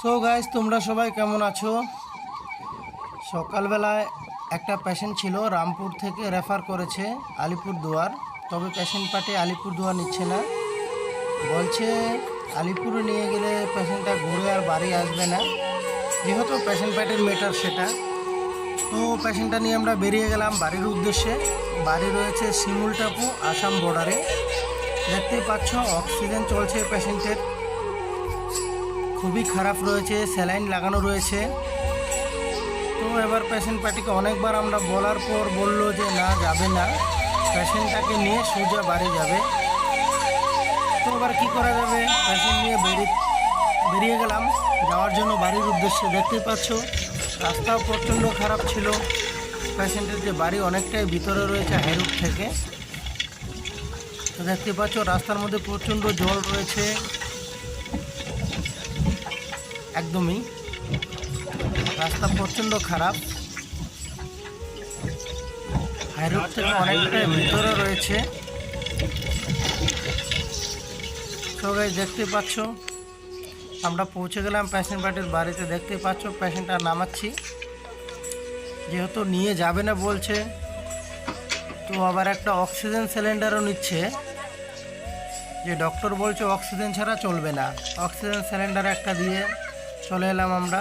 So guys তোমরা সবাই কেমন আছো? সকালবেলায় একটা পেশেন্ট ছিল, রামপুর থেকে রেফার করেছে আলিপুর দুয়ার তবে পেশেন্ট পার্টি আলিপুর দুয়ার নিচ্ছে না। বলছে, আলিপুরে নিয়ে গেলে পেশেন্টটা ঘুরে আর বাড়ি আসবে না। যেহেতু পেশেন্ট পার্টির মেটার সেটা। তো পেশেন্টটা নিয়ে আমরা বেরিয়ে গেলাম বাড়ির উদ্দেশ্যে। বাড়ি রয়েছে শিমুল টাপু, আসাম বর্ডারে দেখতেই পাচ্ছ অক্সিজেন চলছে পেশেন্টের খুবই খারাপ রয়েছে, স্যালাইন লাগানো রয়েছে। তো এবার পেশেন্ট পার্টিকে অনেকবার আমরা বলার পর বলল যে, না, যাবে না। পেশেন্টটাকে নিয়ে সোজা বাড়ি যাবে। তো এবার কী করা যাবে? পেশেন্ট নিয়ে বেরিয়ে বেরিয়ে গেলাম। যাওয়ার জন্য বাড়ির উদ্দেশ্যে দেখতেই পাচ্ছ, রাস্তাও প্রচণ্ড খারাপ ছিল। পেশেন্টের যে বাড়ি অনেকটাই ভিতরে রয়েছে হাইরোড থেকে। দেখতে পাচ্ছ, রাস্তার মধ্যে প্রচণ্ড জল রয়েছে। একদমই। রাস্তা প্রচণ্ড খারাপ। হাইরোড থেকে অনেকটাই ভিতরে রয়েছে। সবাই দেখতে পাচ্ছ? আমরা পৌঁছে গেলাম পেশেন্ট পার্টির বাড়িতে। দেখতে পাচ্ছ পেশেন্টটা নামাচ্ছি। যেহেতু নিয়ে যাবে না বলছে, তো আবার একটা অক্সিজেন সিলিন্ডারও নিচ্ছে। যে ডক্টর বলছে অক্সিজেন ছাড়া চলবে না। অক্সিজেন সিলিন্ডার একটা দিয়ে চলে এলাম আমরা।